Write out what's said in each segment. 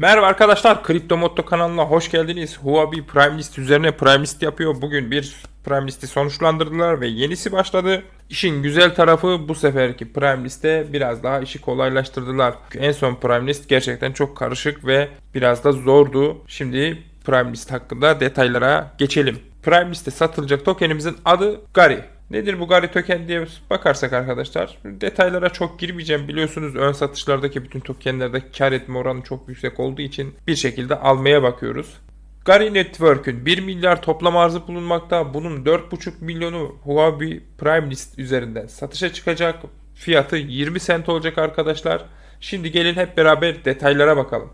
Merhaba arkadaşlar, Kripto Motto kanalına hoş geldiniz. Huobi Prime List üzerine Prime List yapıyor. Bugün bir Prime List'i sonuçlandırdılar ve yenisi başladı. İşin güzel tarafı bu seferki Prime List'te biraz daha işi kolaylaştırdılar. En son Prime List gerçekten çok karışık ve biraz da zordu. Şimdi Prime List hakkında detaylara geçelim. Prime List'te satılacak tokenimizin adı Gary. Nedir bu Gary token diye bakarsak arkadaşlar detaylara çok girmeyeceğim. Biliyorsunuz ön satışlardaki bütün tokenlerde kar etme oranı çok yüksek olduğu için bir şekilde almaya bakıyoruz. Gary Network'ün 1 milyar toplam arzı bulunmakta. Bunun 4,5 milyonu Huobi Prime List üzerinden satışa çıkacak. Fiyatı 20 sent olacak arkadaşlar. Şimdi gelin hep beraber detaylara bakalım.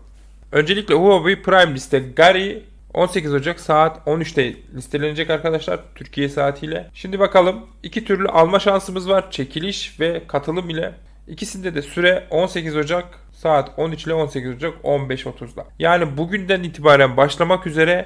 Öncelikle Huobi Prime Liste Gary 18 Ocak saat 13'te listelenecek arkadaşlar Türkiye saatiyle. Şimdi bakalım iki türlü alma şansımız var. Çekiliş ve katılım ile. İkisinde de süre 18 Ocak saat 13 ile 18 Ocak 15.30'da. Yani bugünden itibaren başlamak üzere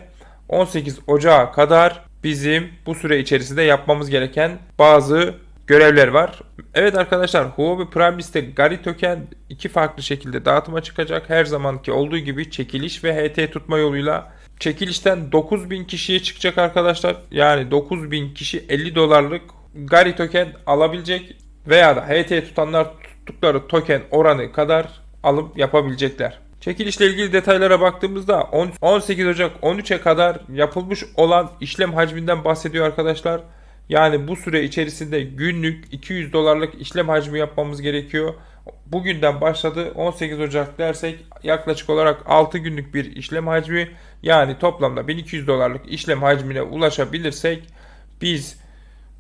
18 Ocak'a kadar bizim bu süre içerisinde yapmamız gereken bazı görevler var. Evet arkadaşlar Huobi Prime Liste Gary Token iki farklı şekilde dağıtıma çıkacak. Her zamanki olduğu gibi çekiliş ve HT tutma yoluyla çekilişten 9000 kişiye çıkacak arkadaşlar. Yani 9000 kişi 50 dolarlık Gary Token alabilecek veya da HT tutanlar tuttukları token oranı kadar alım yapabilecekler. Çekilişle ilgili detaylara baktığımızda 10 18 Ocak 13'e kadar yapılmış olan işlem hacminden bahsediyor arkadaşlar. Yani bu süre içerisinde günlük 200 dolarlık işlem hacmi yapmamız gerekiyor. Bugünden başladı 18 Ocak dersek yaklaşık olarak 6 günlük bir işlem hacmi yani toplamda 1200 dolarlık işlem hacmine ulaşabilirsek biz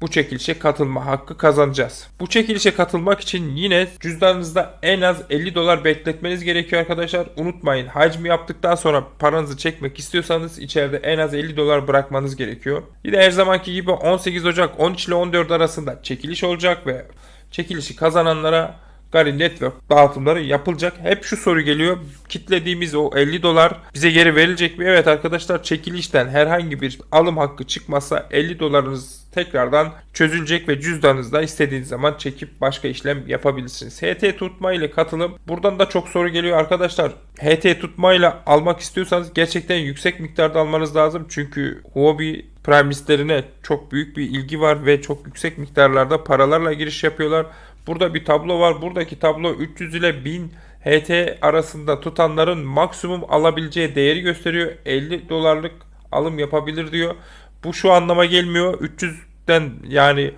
bu çekilişe katılma hakkı kazanacağız. Bu çekilişe katılmak için yine cüzdanınızda en az 50 dolar bekletmeniz gerekiyor arkadaşlar. Unutmayın hacmi yaptıktan sonra paranızı çekmek istiyorsanız içeride en az 50 dolar bırakmanız gerekiyor. Yine her zamanki gibi 18 Ocak 13 ile 14 arasında çekiliş olacak ve çekilişi kazananlara Gary Network dağıtımları yapılacak. Hep şu soru geliyor. Kitlediğimiz o 50 dolar bize geri verilecek mi? Evet arkadaşlar çekilişten herhangi bir alım hakkı çıkmazsa 50 dolarınız tekrardan çözülecek ve cüzdanınızda istediğiniz zaman çekip başka işlem yapabilirsiniz. HT tutma ile katılım. Buradan da çok soru geliyor arkadaşlar. HT tutma ile almak istiyorsanız gerçekten yüksek miktarda almanız lazım. Çünkü Huobi Prime listlerine çok büyük bir ilgi var ve çok yüksek miktarlarda paralarla giriş yapıyorlar. Burada bir tablo var. Buradaki tablo 300 ile 1000 HT arasında tutanların maksimum alabileceği değeri gösteriyor. 50 dolarlık alım yapabilir diyor. Bu şu anlama gelmiyor. 300'den yani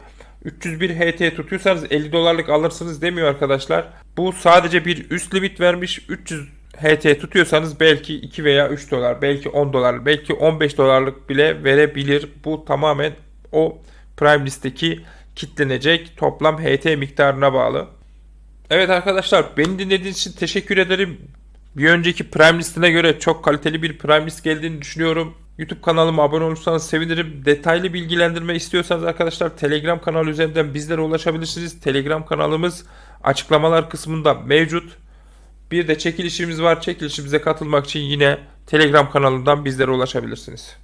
301 HT tutuyorsanız 50 dolarlık alırsınız demiyor arkadaşlar. Bu sadece bir üst limit vermiş. 300 HT tutuyorsanız belki 2 veya 3 dolar, belki 10 dolar, belki 15 dolarlık bile verebilir. Bu tamamen o Prime listeki kitlenecek toplam HT miktarına bağlı. Evet arkadaşlar beni dinlediğiniz için teşekkür ederim. Bir önceki Prime listine göre çok kaliteli bir Prime list geldiğini düşünüyorum. YouTube kanalıma abone olursanız sevinirim. Detaylı bilgilendirme istiyorsanız arkadaşlar Telegram kanalı üzerinden bizlere ulaşabilirsiniz. Telegram kanalımız açıklamalar kısmında mevcut. Bir de çekilişimiz var. Çekilişimize katılmak için yine Telegram kanalından bizlere ulaşabilirsiniz.